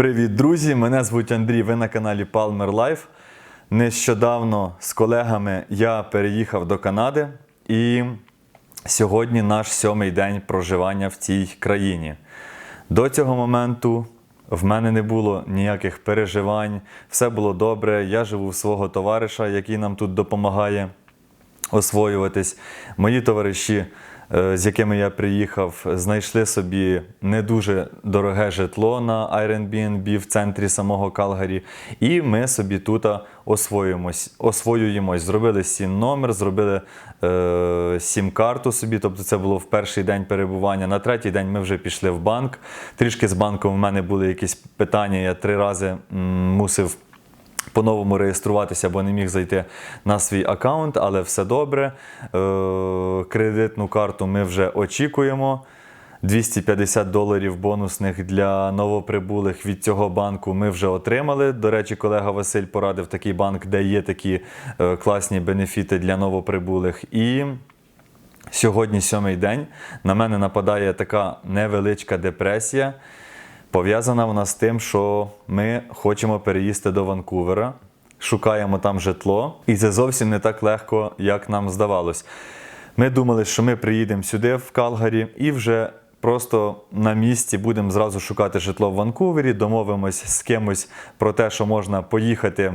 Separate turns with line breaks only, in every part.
Привіт, друзі! Мене звуть Андрій. Ви на каналі Palmer Life. Нещодавно з колегами я переїхав до Канади, і сьогодні наш сьомий день проживання в цій країні. До цього моменту в мене не було ніяких переживань, все було добре. Я живу в свого товариша, який нам тут допомагає освоюватись. Мої товариші, з якими я приїхав, знайшли собі не дуже дороге житло на Airbnb в центрі самого Калгарі. І ми собі тут освоюємось, освоюємось. Зробили сім номер, зробили е, сім-карту собі. Тобто це було в перший день перебування. На третій день ми вже пішли в банк. Трішки з банком в мене були якісь питання. Я три рази м, мусив по-новому реєструватися, бо не міг зайти на свій аккаунт, але все добре. Е, кредитну карту ми вже очікуємо. 250 доларів бонусних для новоприбулих від цього банку ми вже отримали. До речі, колега Василь порадив такий банк, де є такі е, класні бенефіти для новоприбулих. І сьогодні сьомий день. На мене нападає така невеличка депресія. Пов'язана вона з тим, що ми хочемо переїсти до Ванкувера, шукаємо там житло, і це зовсім не так легко, як нам здавалось. Ми думали, що ми приїдемо сюди, в Калгарі, і вже просто на місці будемо зразу шукати житло в Ванкувері, домовимось з кимось про те, що можна поїхати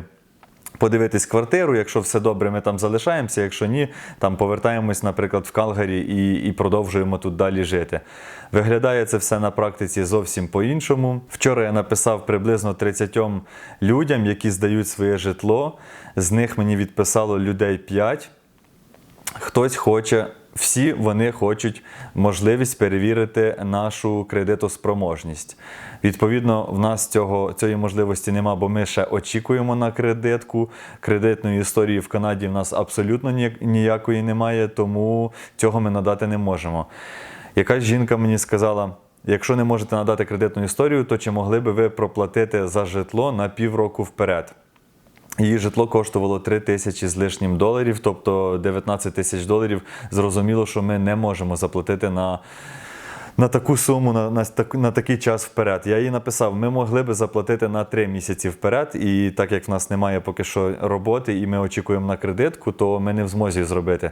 подивитись квартиру. Якщо все добре, ми там залишаємося. Якщо ні, там повертаємось, наприклад, в Калгарі і, і продовжуємо тут далі жити. Виглядає це все на практиці зовсім по-іншому. Вчора я написав приблизно 30 людям, які здають своє житло. З них мені відписало людей 5. Хтось хоче. Всі вони хочуть можливість перевірити нашу кредитоспроможність. Відповідно, в нас цього, цієї можливості нема, бо ми ще очікуємо на кредитку. Кредитної історії в Канаді в нас абсолютно ніякої немає, тому цього ми надати не можемо. Якась жінка мені сказала: якщо не можете надати кредитну історію, то чи могли би ви проплатити за житло на півроку вперед? Її житло коштувало 3 тисячі з лишнім доларів, тобто 19 тисяч доларів. Зрозуміло, що ми не можемо заплатити на, на таку суму, на, на, на такий час вперед. Я їй написав, ми могли би заплатити на 3 місяці вперед, і так як в нас немає поки що роботи, і ми очікуємо на кредитку, то ми не в змозі зробити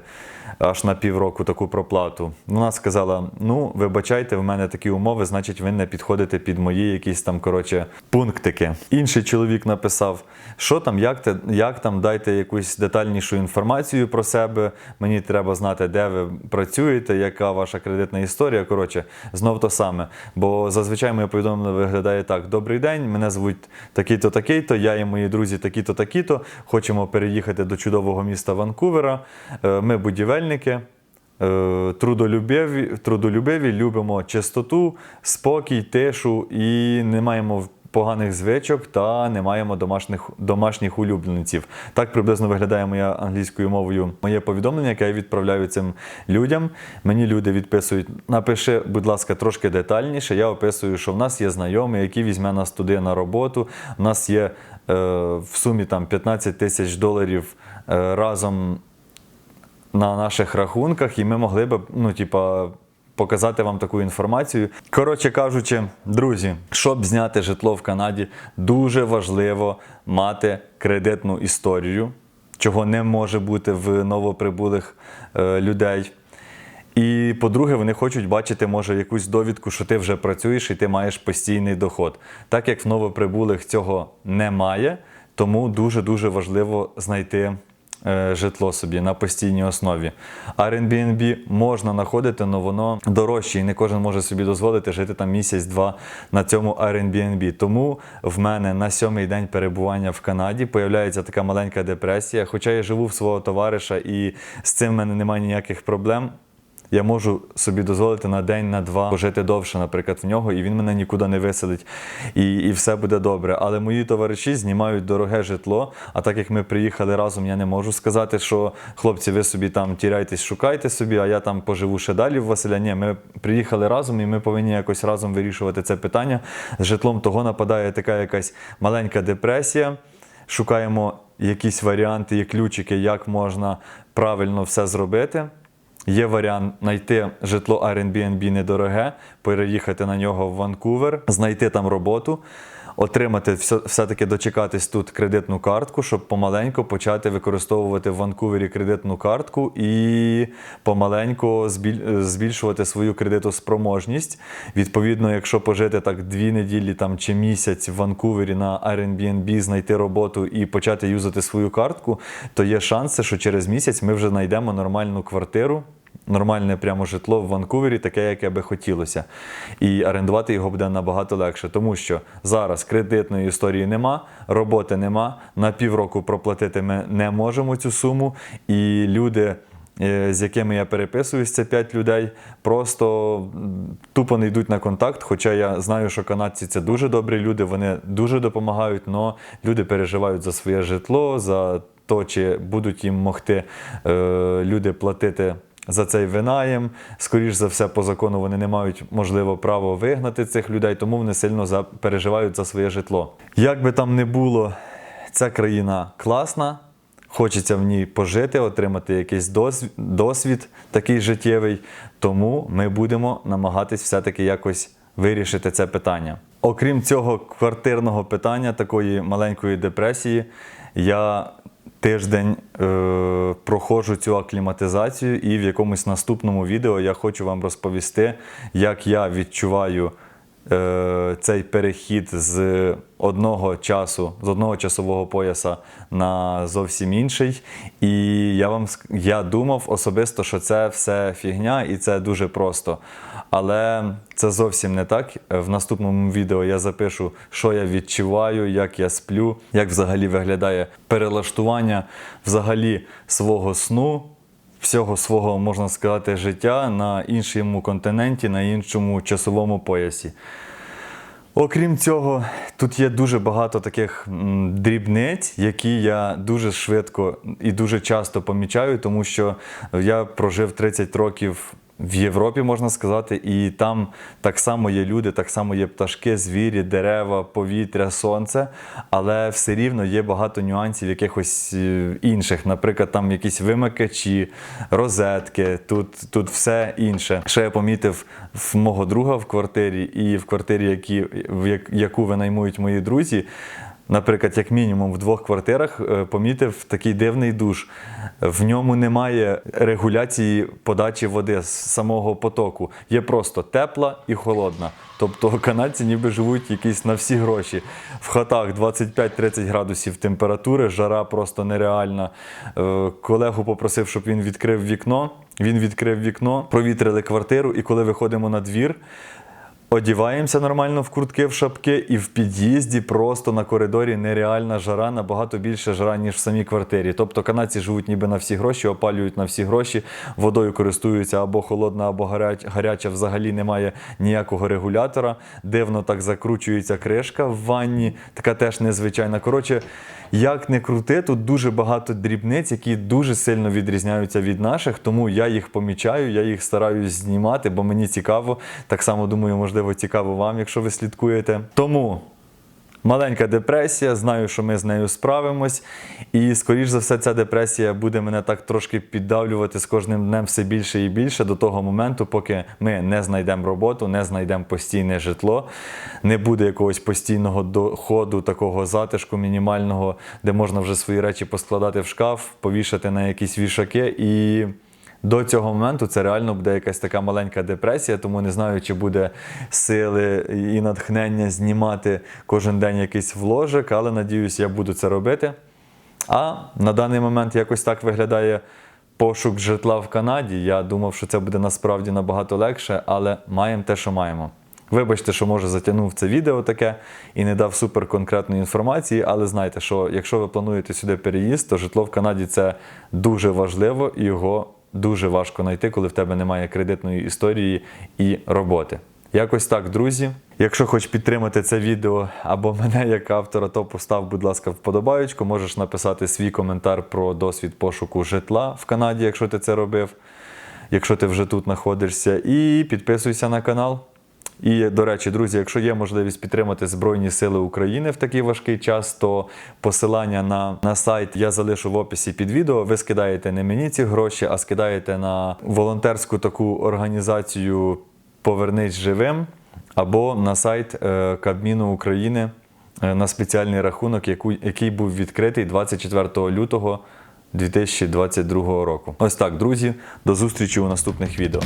аж на півроку таку проплату. Вона сказала: ну, вибачайте, в мене такі умови, значить, ви не підходите під мої якісь там коротше пунктики. Інший чоловік написав, що там, як, те, як там, дайте якусь детальнішу інформацію про себе. Мені треба знати, де ви працюєте, яка ваша кредитна історія. Коротше, знов то саме. Бо зазвичай моє повідомлення виглядає так: Добрий день, мене звуть такий-то, такий-то, я і мої друзі такі-то, такі-то. Хочемо переїхати до чудового міста Ванкувера. Е, Ми будівельники. Е, Трудолюбиві, трудолюбиві, любимо чистоту, спокій, тишу і не маємо поганих звичок та не маємо домашніх, домашніх улюбленців. Так приблизно виглядає моя англійською мовою моє повідомлення, яке я відправляю цим людям. Мені люди відписують: напиши, будь ласка, трошки детальніше. Я описую, що в нас є знайомий, який візьме нас туди на роботу. У нас є е, в сумі там 15 тисяч доларів е, разом на наших рахунках, і ми могли б, ну, типа. Показати вам таку інформацію. Коротше кажучи, друзі, щоб зняти житло в Канаді, дуже важливо мати кредитну історію, чого не може бути в новоприбулих е, людей. І по-друге, вони хочуть бачити, може, якусь довідку, що ти вже працюєш і ти маєш постійний доход. Так як в новоприбулих цього немає, тому дуже-дуже важливо знайти житло собі на постійній основі. Airbnb можна знаходити, але воно дорожче, і не кожен може собі дозволити жити там місяць-два на цьому Airbnb. Тому в мене на сьомий день перебування в Канаді появляється така маленька депресія. Хоча я живу в свого товариша і з цим в мене немає ніяких проблем. Я можу собі дозволити на день, на два пожити довше, наприклад, в нього, і він мене нікуди не виселить, і, і все буде добре. Але мої товариші знімають дороге житло. А так як ми приїхали разом, я не можу сказати, що хлопці, ви собі там тіряйтесь, шукайте собі, а я там поживу ще далі в Василя. Ні, ми приїхали разом, і ми повинні якось разом вирішувати це питання. З житлом того нападає така якась маленька депресія. Шукаємо якісь варіанти, є ключики, як можна правильно все зробити. Є варіант знайти житло Airbnb недороге, переїхати на нього в Ванкувер, знайти там роботу, отримати все- все-таки дочекатись тут кредитну картку, щоб помаленьку почати використовувати в Ванкувері кредитну картку і помаленьку збіль- збільшувати свою кредитоспроможність. Відповідно, якщо пожити так дві неділі там, чи місяць в Ванкувері на Airbnb, знайти роботу і почати юзати свою картку, то є шанси, що через місяць ми вже знайдемо нормальну квартиру. Нормальне прямо житло в Ванкувері, таке, яке би хотілося. І орендувати його буде набагато легше, тому що зараз кредитної історії нема, роботи нема. На півроку проплатити ми не можемо цю суму. І люди, е, з якими я переписуюсь, це 5 людей, просто тупо не йдуть на контакт. Хоча я знаю, що канадці це дуже добрі люди, вони дуже допомагають, але люди переживають за своє житло, за то, чи будуть їм могти е, люди платити за цей винаєм. Скоріш за все, по закону вони не мають можливо право вигнати цих людей, тому вони сильно переживають за своє житло. Як би там не було, ця країна класна. Хочеться в ній пожити, отримати якийсь досвід, досвід такий життєвий. Тому ми будемо намагатись все-таки якось вирішити це питання. Окрім цього квартирного питання, такої маленької депресії, я тиждень е, проходжу цю акліматизацію, і в якомусь наступному відео я хочу вам розповісти, як я відчуваю цей перехід з одного часу, з одного часового пояса на зовсім інший. І я вам я думав особисто, що це все фігня і це дуже просто. Але це зовсім не так. В наступному відео я запишу, що я відчуваю, як я сплю, як взагалі виглядає перелаштування взагалі свого сну всього свого, можна сказати, життя на іншому континенті, на іншому часовому поясі. Окрім цього, тут є дуже багато таких дрібниць, які я дуже швидко і дуже часто помічаю, тому що я прожив 30 років в Європі, можна сказати, і там так само є люди, так само є пташки, звірі, дерева, повітря, сонце, але все рівно є багато нюансів якихось е, інших. Наприклад, там якісь вимикачі, розетки, тут, тут все інше. Ще я помітив в мого друга в квартирі і в квартирі, які, в яку винаймують мої друзі. Наприклад, як мінімум в двох квартирах е, помітив такий дивний душ. В ньому немає регуляції подачі води з самого потоку. Є просто тепла і холодна. Тобто канадці ніби живуть якісь на всі гроші. В хатах 25-30 градусів температури, жара просто нереальна. Е, Колегу попросив, щоб він відкрив вікно. Він відкрив вікно, провітрили квартиру, і коли виходимо на двір, Одіваємося нормально в куртки, в шапки, і в під'їзді просто на коридорі нереальна жара, набагато більше жара, ніж в самій квартирі. Тобто канадці живуть ніби на всі гроші, опалюють на всі гроші, водою користуються або холодна, або гаряча. Взагалі немає ніякого регулятора. Дивно так закручується кришка в ванні, така теж незвичайна. Коротше, як не крути, тут дуже багато дрібниць, які дуже сильно відрізняються від наших, тому я їх помічаю, я їх стараюсь знімати, бо мені цікаво. Так само думаю, можливо, цікаво вам, якщо ви слідкуєте. Тому маленька депресія, знаю, що ми з нею справимось. І, скоріш за все, ця депресія буде мене так трошки піддавлювати з кожним днем все більше і більше до того моменту, поки ми не знайдемо роботу, не знайдемо постійне житло, не буде якогось постійного доходу, такого затишку мінімального, де можна вже свої речі поскладати в шкаф, повішати на якісь вішаки і. До цього моменту це реально буде якась така маленька депресія, тому не знаю, чи буде сили і натхнення знімати кожен день якийсь вложик, але надіюсь, я буду це робити. А на даний момент якось так виглядає пошук житла в Канаді. Я думав, що це буде насправді набагато легше, але маємо те, що маємо. Вибачте, що може затягнув це відео таке і не дав супер конкретної інформації, але знайте, що якщо ви плануєте сюди переїзд, то житло в Канаді це дуже важливо і його дуже важко знайти, коли в тебе немає кредитної історії і роботи. Якось так, друзі. Якщо хочеш підтримати це відео або мене як автора, то постав, будь ласка, вподобаючку. Можеш написати свій коментар про досвід пошуку житла в Канаді, якщо ти це робив, якщо ти вже тут знаходишся. І підписуйся на канал. І, до речі, друзі, якщо є можливість підтримати Збройні Сили України в такий важкий час, то посилання на, на сайт я залишу в описі під відео. Ви скидаєте не мені ці гроші, а скидаєте на волонтерську таку організацію Повернись живим або на сайт е, Кабміну України. е, на спеціальний рахунок, який був відкритий 24 лютого 2022 року. Ось так, друзі, до зустрічі у наступних відео.